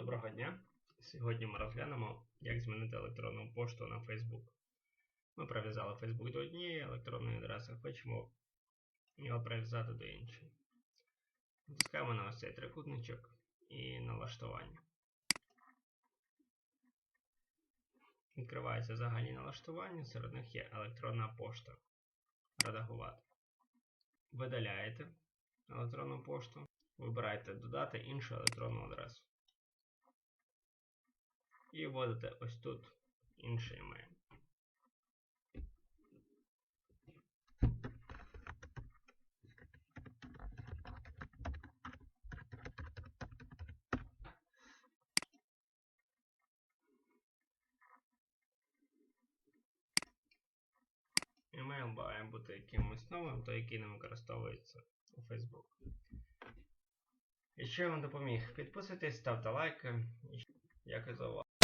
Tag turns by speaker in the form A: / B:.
A: Доброго дня! Сьогодні ми розглянемо, як змінити електронну пошту на Facebook. Ми прив'язали Facebook до однієї електронної адреси, хочемо його прив'язати до іншої. Натискаємо на ось цей трикутничок і налаштування. Відкриваються загальні налаштування, серед них є електронна пошта. Редагувати. Видаляєте електронну пошту. Вибираєте додати іншу електронну адресу. І вводите ось тут інший емейл. Емейл має бути якимось новим, той, який не використовується у Facebook. Якщо я вам допоміг, підписуйтесь, ставте лайки. Дякую за увагу.